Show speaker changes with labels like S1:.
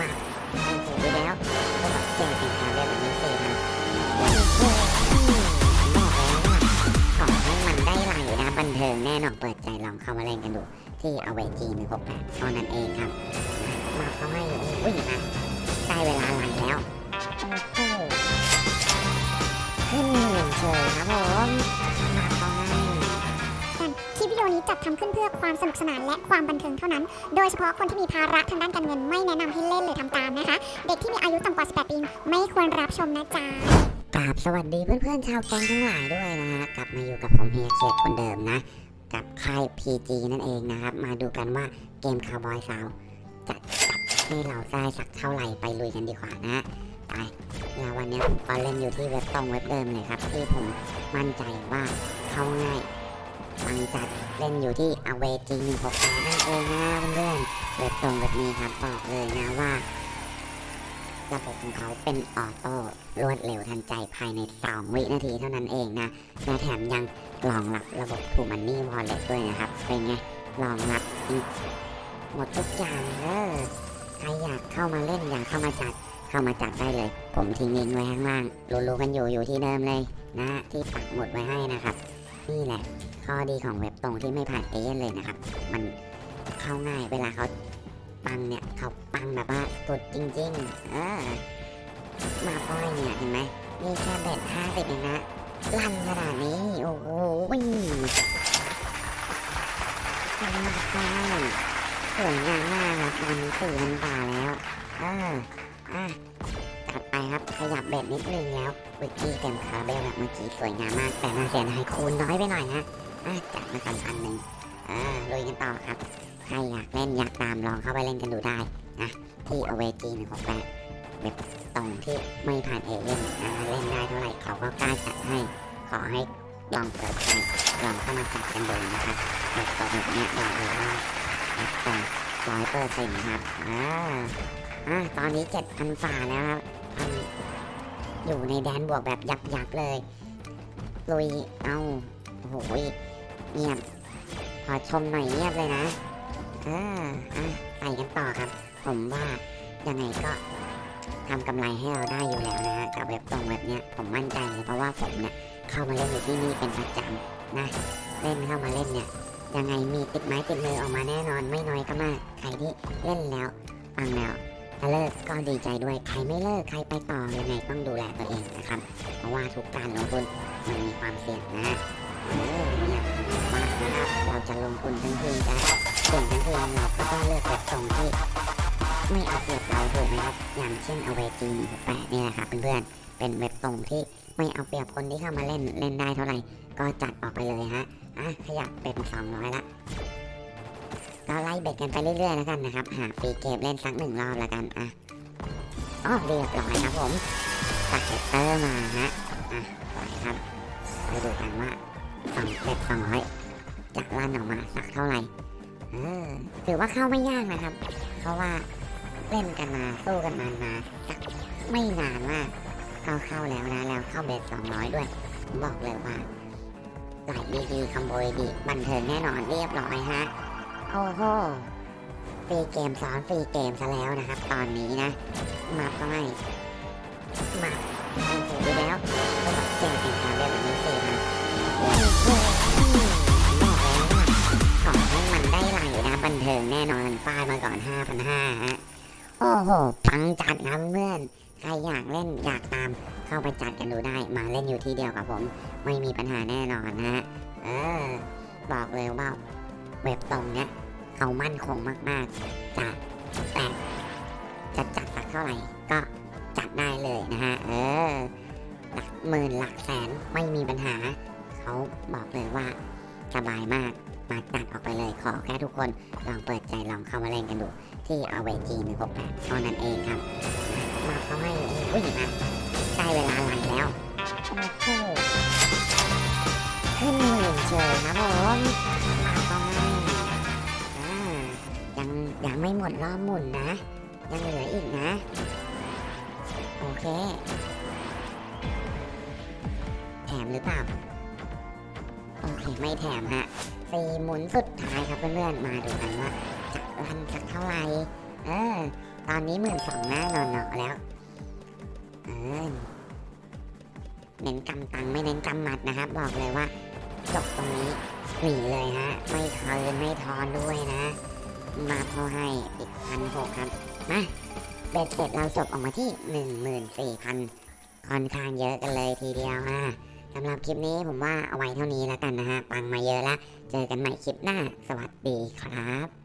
S1: มาโอ้โหไปแล้วก็แบบเจอสินค้าแบบนี้สิครับโอ้โหบอกแล้วว่าขอให้มันได้ไหลนะบันเทิงแน่นอนเปิดใจลองเข้ามาเล่นกันดู ที่เอาไวจีหนึ่งหกแปดเท่านั้นเองครับมาเขาให้อุ้ยนะได้เวลาไหลแล้วโอ้โหขึ้นหมื่นเฉยครับผม
S2: ดีโอนี้จัดทำขึ้นเพื่อความสนุกสนานและความบันเทิงเท่านั้น โดยเฉพาะคนที่มีภาระทางด้านการเงินไม่แนะนำให้เล่นหรือทำตามนะคะ เด็กที่มีอายุต่ำกว่า 18 ปีไม่ควรรับชมนะจ๊ะ
S1: กราบสวัสดีเพื่อนๆชาวแก๊งทั้งหลายด้วยนะฮะกลับมาอยู่กับผมเฮียเขียคนเดิมนะ กับค่าย PG นั่นเองนะครับ มาดูกันว่าเกมคาวบอยสาวจะจัดให้เราได้สักเท่าไหร่ไปลุยกันดีกว่านะไปแล้ววันนี้ผมก็เล่นอยู่ที่เว็บตรงเว็บเดิมเลยครับ ที่ผมมั่นใจว่าเข้าง่าย ฟังจัดเล่นอยู่ที่อเวจีหนึ่งหกแปดนั่นเองนะเพื่อนๆเว็บตรงเว็บนี้ครับบอกเลยนะว่าระบบของเขาเป็นออโต้รวดเร็วทันใจภายใน 2 วินาทีเท่านั้นเองนะและแถมยังรองรับระบบทูมันนี่วอลเล็ตด้วยนะครับ เป็นไงรองรับหมดทุกอย่างเออใครอยากเข้ามาเล่นอยากเข้ามาจัดเข้ามาจัดได้เลย ผมทิ้งลิงก์ไว้ข้างล่างรู้ๆกันอยู่อยู่ที่เดิมเลยนะที่ปักหมุดไว้ให้นะครับ นี่แหละ ข้อดีของเว็บตรงที่ไม่ผ่านเอเย่นเลยนะครับ มันเข้าง่ายเวลาเขาปังเนี่ยเขาปังแบบว่าสุดจริง ๆ เออมาป้อยเนี่ยเห็นไหมนี่แค่เบ็ดห้าสิบเองนะลั่นขนาดนี้ โอ้โหวิ่งมาป้อยสวยงามมากครับตอนนี้สี่พันกว่าแล้ว เอออะ ครับขยับเบ็ดนิดนึงแล้ววิกกี้เต็มคาเบลแบบเมื่อกี้สวยงามมาก แต่น่าเสียดายคูณน้อยไปหน่อยนะอะจัดมากันพันหนึ่งอ่าลุยกันต่อครับ ใครอยากเล่นอยากตามลองเข้าไปเล่นกันดูได้นะที่ o v g 1 6 8เว็บตรงที่ไม่ผ่านเอเย่นนะเล่นได้เท่าไหร่เขาก็กล้าจัดให้ ขอให้ลองเปิดใจลองเข้ามาจัดกันดูนะครับเว็บตรงแบบนี้บอกเลยว่าเว็บตรงร้อยเปอร์เซ็นต์ครับอ่าอ่าตอนนี้เจ็ดพันฝ่าแล้วครับ อยู่ในแดนบวกแบบยับยับๆเลยลุยเอาโอ้โหเงียบขอชมหน่อยเงียบเลยนะเอออะใส่กันต่อครับ ผมว่ายังไงก็ทำกำไรให้เราได้อยู่แล้วนะฮะกับเว็บตรงเว็บเนี้ยผมมั่นใจเลยเพราะว่าผมเนี่ยเข้ามาเล่นอยู่ที่นี่เป็นประจำนะเล่นเข้ามาเล่นเนี่ยยังไงมีติดไม้ติดมือออกมาแน่นอนไม่น้อยก็มาก ใครที่เล่นแล้วปังแล้ว ถ้าเลิกก็ดีใจด้วย ใครไม่เลิกใครไปต่อยังไงต้องดูแลตัวเองนะครับ เพราะว่าทุกการลงทุนมันมีความเสี่ยงนะเนี่ยมานะครับเราจะลงทุนทั้งคืนจะเสี่ยงทั้งคืนเราก็ต้องเลือกแบบตรงที่ไม่เอาเปรียบเราถูกไหมครับ อย่างเช่นเอาเวจีหนึ่งแปดนี่แหละครับเพื่อนๆเป็นเว็บตรงที่ไม่เอาเปรียบคนที่เข้ามาเล่นเล่นได้เท่าไหร่ ก็จัดออกไปเลยฮะอะขยับเป็นสองร้อยละ ก็ไล่เบ็ดกันไปเรื่อยๆแล้วกันนะครับ หาฟรีเกมเล่นสักหนึ่งรอบแล้วกันอะอ๋อเรียบร้อยครับผมตัดเตเตอร์มาฮะอะปล่อยครับ ไปดูกันว่าสองเบ็ดสองร้อยจะลั่นออกมาสักเท่าไหร่เออถือว่าเข้าไม่ยากนะครับ เพราะว่าเล่นกันมาสู้กันมามาสักไม่นานมากก็เข้าแล้วนะแล้วเข้าเบสสองร้อยด้วย บอกเลยว่าหลดีๆคอมโบดีบันเทิงแน่นอนเรียบร้อยฮะ โอ้โหฟรีเกมซ้อนฟรีเกมซะแล้วนะครับ ตอนนี้นะมาก็ไม่มาโอ้โหดูแล้วก็แบบเจอเป็นคาเบลแบบนี้สิครับอ้โหบอกแล้วว่าขอให้มันได้ไหลนะบันเทิงแน่นอนป้ายมาก่อน 5,500ฮะโอ้โหปังจัดครับเพื่อนใครอยากเล่นอยากตามเข้าไปจัดกันดูได้ มาเล่นอยู่ที่เดียวกับผม ไม่มีปัญหาแน่นอนนะฮะเออบอกเลยว่าเว็บตรงเนี้ย เขามั่นคงมากๆ จะแต่จะจัดสักเท่าไหร่ก็จัดได้เลยนะฮะ เออ หลักหมื่นหลักแสนไม่มีปัญหา เขาบอกเลยว่าสบายมาก มาจัดออกไปเลยขอแค่ทุกคนลองเปิดใจลองเข้ามาเล่นกันดู ที่เอาเวจีหนึ่งหกแปดเท่านั้นเองครับ มาเขาให้อุ้ยนะได้เวลาไหลแล้ว โอ้โหขึ้นหมื่นเฉยครับผม ยังไม่หมดรอบหมุนนะ ยังเหลืออีกนะ โอเค แถมหรือเปล่า โอเคไม่แถมฮะสี่หมุนสุดท้ายครับเพื่อนๆ มาดูกันว่าจะรันสักเท่าไหร่ เออ ตอนนี้หมื่นสองหน้านอนเนาะแล้ว เออ เน้นกำตังไม่เน้นกำหมัดนะครับ บอกเลยว่าจบตรงนี้หนีเลยฮะ ไม่คืนไม่ทอนด้วยนะ มาพอให้อีกพันหกครับ มาเบ็ดเสร็จเราจบออกมาที่หนึ่งหมื่นสี่พันค่อนข้างเยอะกันเลยทีเดียวอะสำหรับคลิปนี้ผมว่าเอาไว้เท่านี้แล้วกันนะฮะ ปังมาเยอะแล้วเจอกันใหม่คลิปหน้า สวัสดีครับ